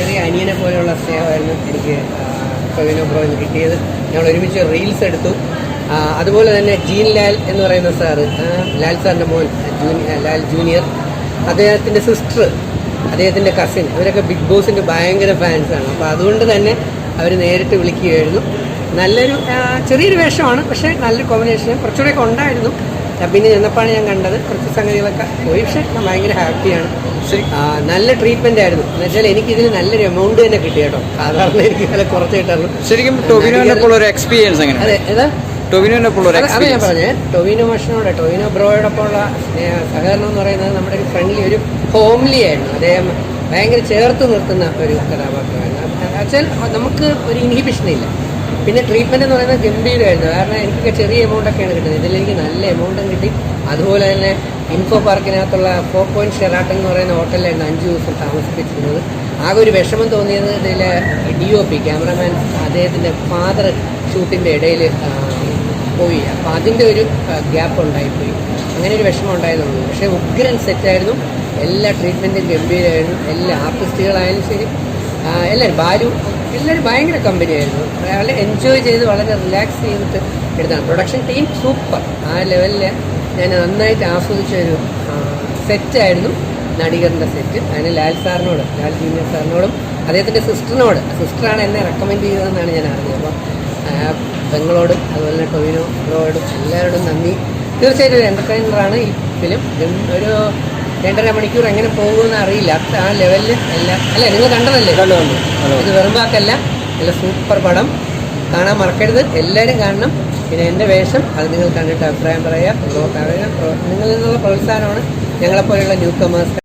ചെറിയ അനിയനെ പോലെയുള്ള സ്നേഹമായിരുന്നു എനിക്ക് ആ, ടൊവിനോ ബ്രോയിൽ കിട്ടിയത്. ഞങ്ങൾ ഒരുമിച്ച് റീൽസ് എടുത്തു. അതുപോലെ തന്നെ ജീൻ ലാൽ എന്ന് പറയുന്ന സാറ് ലാൽ സാറിന്റെ മോൻ ലാൽ ജൂനിയർ അദ്ദേഹത്തിന്റെ സിസ്റ്റർ അദ്ദേഹത്തിന്റെ കസിൻ അവരൊക്കെ ബിഗ് ബോസിന്റെ ഭയങ്കര ഫാൻസാണ് അപ്പോൾ അതുകൊണ്ട് തന്നെ അവർ നേരിട്ട് വിളിക്കുകയായിരുന്നു. നല്ലൊരു ചെറിയൊരു വേഷമാണ് പക്ഷേ നല്ലൊരു കോമ്പിനേഷൻ കുറച്ചുകൂടെയൊക്കെ ഉണ്ടായിരുന്നു. പിന്നെ ചെന്നപ്പോഴാണ് ഞാൻ കണ്ടത്. കുറച്ച് സംഗതികളൊക്കെ പോയി. പക്ഷേ ഭയങ്കര ഹാപ്പിയാണ് നല്ല ട്രീറ്റ്മെന്റ് ആയിരുന്നു. എന്ന് വെച്ചാൽ എനിക്ക് ഇതിന് നല്ലൊരു എമൗണ്ട് തന്നെ കിട്ടി കേട്ടോ. സാധാരണ എനിക്ക് വില കുറച്ച് കിട്ടാറുള്ളൂ. ശരിക്കും ഒരു എക്സ്പീരിയൻസ് എങ്ങനെ അതെ ഏതാ? ഞാൻ പറഞ്ഞേ. ടൊവിനോ മഷനോട് ടൊവിനോ ബ്രോയോടൊപ്പമുള്ള സഹകരണം എന്ന് പറയുന്നത് നമ്മുടെ ഒരു ഫ്രണ്ട്ലി ഒരു ഹോംലി ആയിരുന്നു. അദ്ദേഹം ഭയങ്കര ചേർത്ത് നിർത്തുന്ന ഒരു കഥാപാത്രമായിരുന്നു. വെച്ചാൽ നമുക്ക് ഒരു ഇൻഹിബിഷൻ ഇല്ല. പിന്നെ ട്രീറ്റ്മെന്റ് എന്ന് പറയുന്നത് ഗംഭീരമായിരുന്നു. കാരണം എനിക്കൊക്കെ ചെറിയ എമൗണ്ട് ഒക്കെയാണ് കിട്ടുന്നത്. ഇതിൽ എനിക്ക് നല്ല എമൗണ്ടും കിട്ടി. അതുപോലെ തന്നെ ഇൻഫോ പാർക്കിനകത്തുള്ള ഫോർ പോയിന്റ് ഷെറാട്ടൻ എന്ന് പറയുന്ന ഹോട്ടലിലായിരുന്നു അഞ്ച് ദിവസം താമസിപ്പിച്ചിരുന്നത്. ആകെ ഒരു വിഷമം തോന്നിയത് ഇതിലെ ഡി ഒ പി ക്യാമറമാൻ അദ്ദേഹത്തിന്റെ ഫാദർ ഷൂട്ടിന്റെ ഇടയിൽ പോയി. അപ്പോൾ അതിന്റെ ഒരു ഗ്യാപ്പ് ഉണ്ടായിപ്പോയി. അങ്ങനെ ഒരു വിഷമം ഉണ്ടായതുള്ളൂ. പക്ഷേ ഉഗ്രൻ സെറ്റായിരുന്നു എല്ലാ ട്രീറ്റ്മെന്റും ഗംഭീരമായിരുന്നു. എല്ലാ ആർട്ടിസ്റ്റുകളായാലും ശരി എല്ലാവരും ബാലു എല്ലാവരും ഭയങ്കര കമ്പനിയായിരുന്നു വളരെ എൻജോയ് ചെയ്ത് വളരെ റിലാക്സ് ചെയ്തിട്ട് എടുത്താണ്. പ്രൊഡക്ഷൻ ടീം സൂപ്പർ ആ ലെവലിൽ ഞാൻ നന്നായിട്ട് ആസ്വദിച്ചൊരു സെറ്റായിരുന്നു നടികറിന്റെ സെറ്റ് അതിന് ലാൽ സാറിനോട് ലാൽ ജൂനിയർ സാറിനോടും അദ്ദേഹത്തിന്റെ സിസ്റ്ററിനോട് സിസ്റ്ററാണ് എന്നെ റെക്കമെൻഡ് ചെയ്തതെന്നാണ് ഞാൻ അറിഞ്ഞത്. അപ്പോൾ പെങ്ങളോടും അതുപോലെ തന്നെ ടൊവിനോ ബ്രോയോടും എല്ലാവരോടും നന്ദി. തീർച്ചയായിട്ടും ഒരു എന്റർടൈനറാണ് ഈ ഫിലിം ഒരു രണ്ടര മണിക്കൂർ എങ്ങനെ പോകുമെന്ന് അറിയില്ല. ആ ലെവലിൽ എല്ലാം അല്ലേ നിങ്ങൾ കണ്ടതല്ലേ? കണ്ടു, കണ്ടു. കണ്ടു. ഇത് വെറും വാക്കല്ല. നല്ല സൂപ്പർ പടം. കാണാൻ മറക്കരുത്. എല്ലാവരും കാണണം. പിന്നെ എന്റെ വേഷം അത് നിങ്ങൾ കണ്ടിട്ട് അഭിപ്രായം പറയുക നിങ്ങൾ നിങ്ങളിൽ നിന്നുള്ള പ്രോത്സാഹനമാണ് ഞങ്ങളെപ്പോലെയുള്ള ന്യൂ കമേഴ്സ്